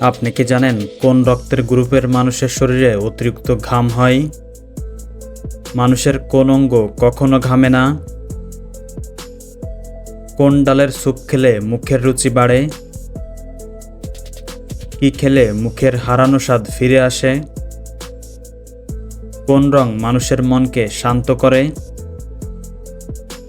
আপনি কি জানেন কোন রক্তের গ্রুপের মানুষের শরীরে অতিরিক্ত ঘাম হয়? মানুষের কোন অঙ্গ কখনো ঘামে না? কোন ডালের স্যুপ খেলে মুখের রুচি বাড়ে? কি খেলে মুখের হারানো স্বাদ ফিরে আসে? কোন রং মানুষের মনকে শান্ত করে?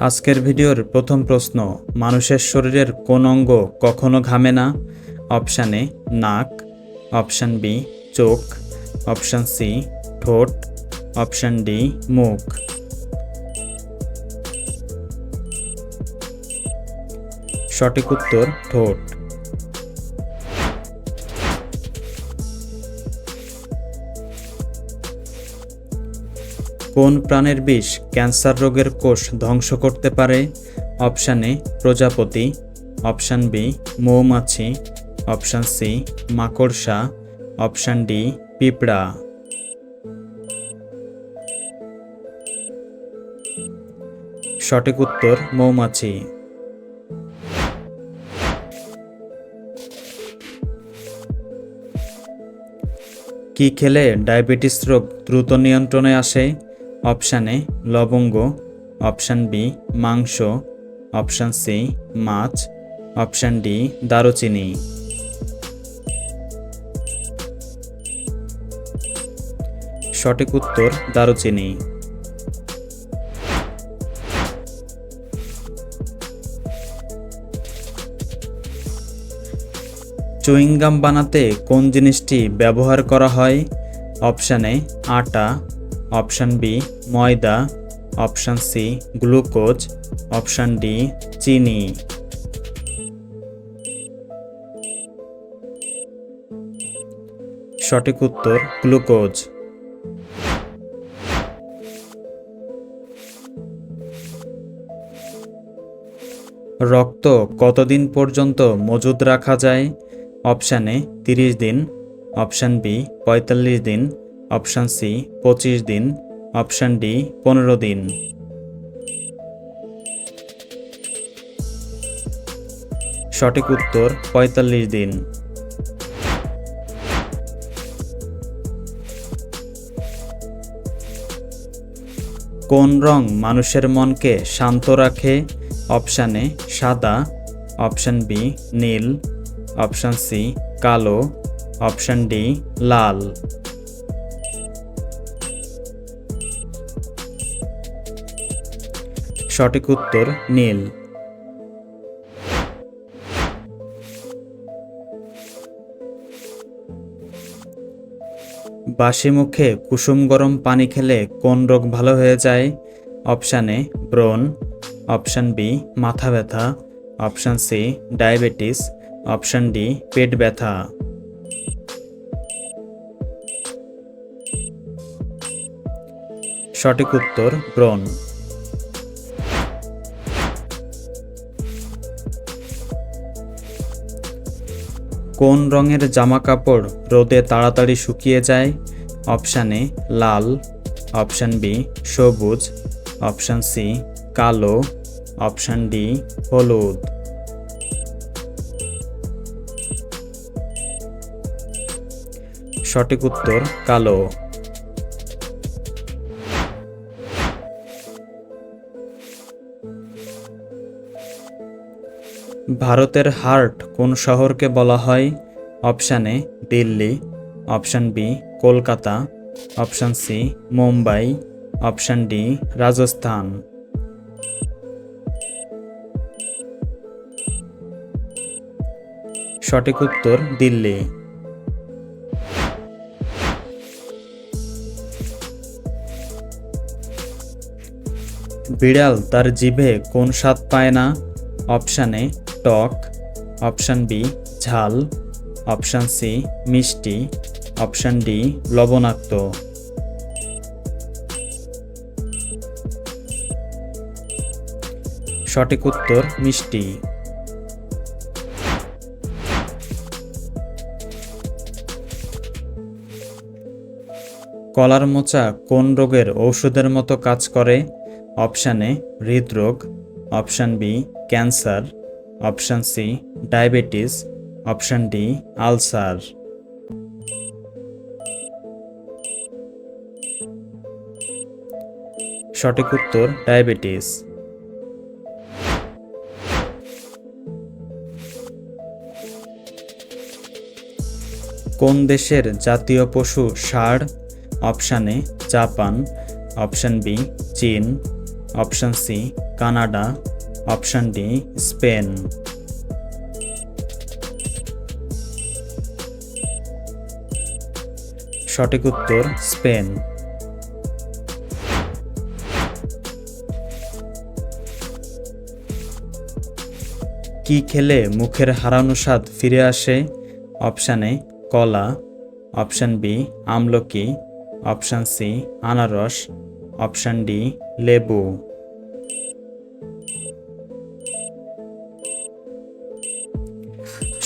আজকের ভিডিওর প্রথম প্রশ্ন, মানুষের শরীরের কোন অঙ্গ কখনো ঘামে না? অপশান এ, নাক। অপশান বি, চোখ। অপশান সি, ঠোঁট। অপশান ডি, মুখ। সঠিক উত্তর, ঠোঁট। কোন প্রাণের বিষ ক্যান্সার রোগের কোষ ধ্বংস করতে পারে? অপশান এ, প্রজাপতি। অপশান বি, মৌমাছি। অপশান সি, মাকড়সা। অপশান ডি, পিঁপড়া। সঠিক উত্তর, মৌমাছি। কি খেলে ডায়াবেটিস রোগ দ্রুত নিয়ন্ত্রণে আসে? অপশান এ, লবঙ্গ, অপশান বি, মাংস, অপশান সি, মাছ, অপশান ডি, দারুচিনি। সঠিক উত্তর, দারুচিনি। চুইংগাম বানাতে কোন জিনিসটি ব্যবহার করা হয়? অপশানে আটা অপশান বি, ময়দা। Option C, glucose. Option D, চিনি। সঠিক উত্তর, গ্লুকোজ। রক্ত কতদিন পর্যন্ত মজুদ রাখা যায়? অপশানে এ, তিরিশ দিন। অপশান বি, পঁয়তাল্লিশ দিন। অপশান সি, পঁচিশ দিন। অপশান ডি, পনেরো দিন। সঠিক উত্তর, পঁয়তাল্লিশ দিন। কোন রং মানুষের মনকে শান্ত রাখে? অপশান এ, সাদা। অপশান বি, নীল। অপশান সি, কালো। অপশান ডি, লাল। সঠিক উত্তর নীল। বাসি মুখে কুসুম গরম পানি খেলে কোন রোগ ভালো হয়ে যায়? অপশান এ, ব্রণ। অপশান বি, মাথা ব্যথা। Option C, diabetes. Option D, পেট ব্যথা। সঠিক উত্তর, ব্রণ। কোন রঙের জামা কাপড় রোদে তাড়াতাড়ি শুকিয়ে যায়? অপশান এ, লাল। অপশান বি, সবুজ। অপশান সি, কালো। অপশান ডি, হলুদ। সঠিক উত্তর, কালো। ভারতের হার্ট কোন শহরকে বলা হয়? Option A, Delhi. Option B, Kolkata. Option C, Mumbai. Option D, Rajasthan. সঠিক উত্তর, দিল্লি। বিড়াল তার জিভে কোন স্বাদ পায় না? অপশান টক, অপশান বি ঝাল, অপশান সি মিষ্টি, অপশান ডি লবণাক্ত। সঠিক উত্তর মিষ্টি। কলার মোচা কোন রোগের ঔষধের মতো কাজ করে? অপশানে হৃদরোগ, option B cancer option C, diabetes, option D, ulcer. সঠিক উত্তর, ডায়াবেটিস। কোন দেশের জাতীয় পশু ষাঁড়? Option A, Japan. Option B, চীন। Option C, Canada. Option D, Spain. সঠিক উত্তর, স্পেন। কি খেলে মুখের হারানো স্বাদ ফিরে আসে? অপশান এ, কলা। অপশান বি, আমলকি। অপশান সি, আনারস। অপশান ডি, লেবু।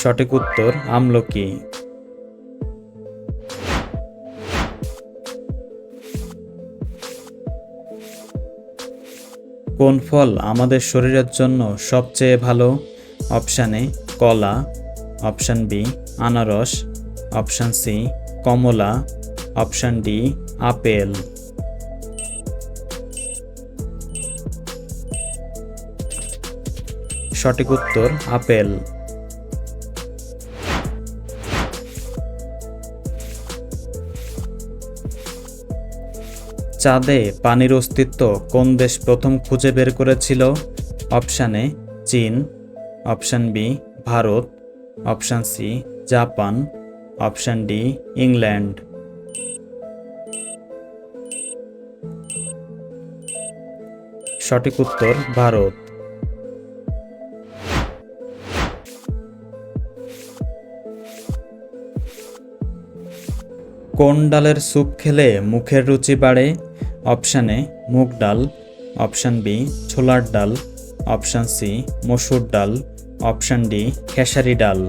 সঠিক উত্তর আমলকি। কোন ফল আমাদের শরীরের জন্য সবচেয়ে ভালো? অপশান কলা। অপশান বি, আনারস। অপশান সি, কমলা। Option D, apple. সঠিক উত্তর, আপেল। চাঁদে পানির অস্তিত্ব কোন দেশ প্রথম খুঁজে বের করেছিল? অপশান এ, চীন। Option B, Bharat. Option C, Japan. Option D, England. সঠিক উত্তর, ভারত। কোন ডালের স্যুপ খেলে মুখের রুচি বাড়ে? অপশান এ মুগ ডাল, অপশান বি ছোলার ডাল, অপশান সি মসুর ডাল, অপশান ডি খেসারি ডাল।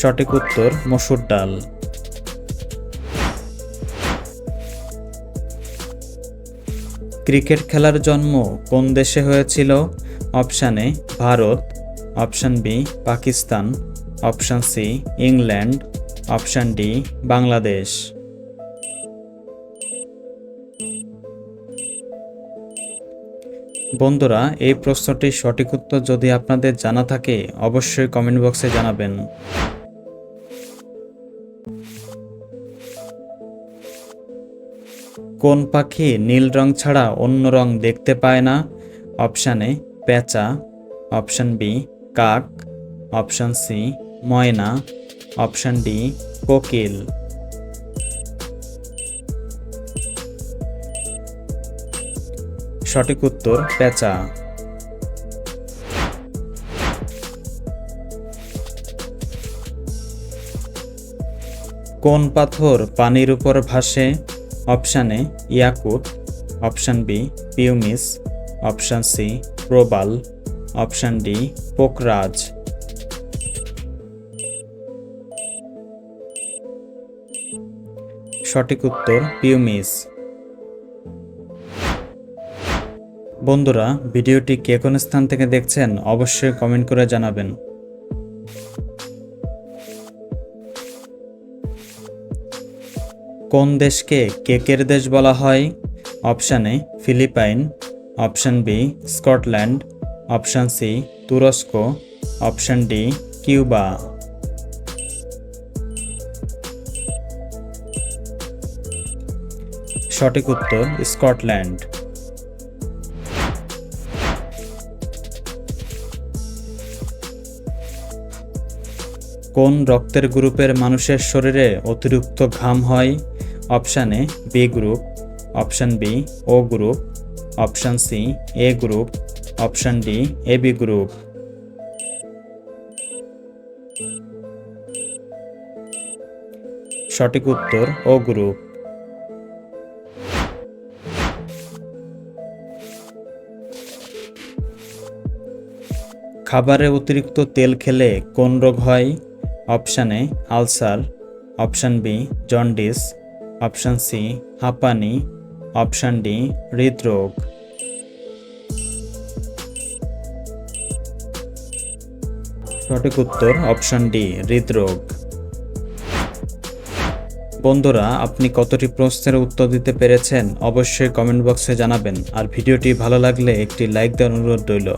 সঠিক উত্তর মসুর ডাল। ক্রিকেট খেলার জন্ম কোন দেশে হয়েছিল? Option A Bharat, option B Pakistan, option C England option D, Bangladesh. বন্ধুরা, এই প্রশ্নটির সঠিক উত্তর যদি আপনাদের জানা থাকে, অবশ্যই কমেন্ট বক্সে জানাবেন। কোন পাখি নীল রং ছাড়া অন্য রং দেখতে পায় না? অপশান এ পেঁচা অপশান বি, কাক। অপশান সি, ময়না। অপশান ডি, কোকিল। সঠিক উত্তর, পেঁচা। কোন পাথর পানির উপর ভাসে? Option A, ইয়াকুত। Option B, pumice. Option C, Prabal. Option D, পোকরাজ। সঠিক উত্তর পিউমিস বন্ধুরা, ভিডিওটি কে কোন স্থান থেকে দেখছেন অবশ্যই কমেন্ট করে জানাবেন। কোন দেশকে কেকের দেশ বলা হয়? Option A, Philippine. Option B, Scotland. Option C, তুরস্ক। Option D, Cuba. সঠিক উত্তর স্কটল্যান্ড। কোন রক্তের গ্রুপের মানুষের শরীরে অতিরিক্ত ঘাম হয়? Option A B group option B O group option C A group option D A B group সঠিক উত্তর ও গ্রুপ খাবারে অতিরিক্ত তেল খেলে কোন রোগ হয়? Option A, ulcer, option B, jaundice, option C, হাঁপানি, অপশান ডি, হৃদরোগ। সঠিক উত্তর, অপশান ডি, হৃদরোগ। বন্ধুরা, আপনি কতটি প্রশ্নের উত্তর দিতে পেরেছেন অবশ্যই কমেন্ট বক্সে জানাবেন। আর ভিডিওটি ভালো লাগলে একটি লাইক দেওয়ার অনুরোধ রইল।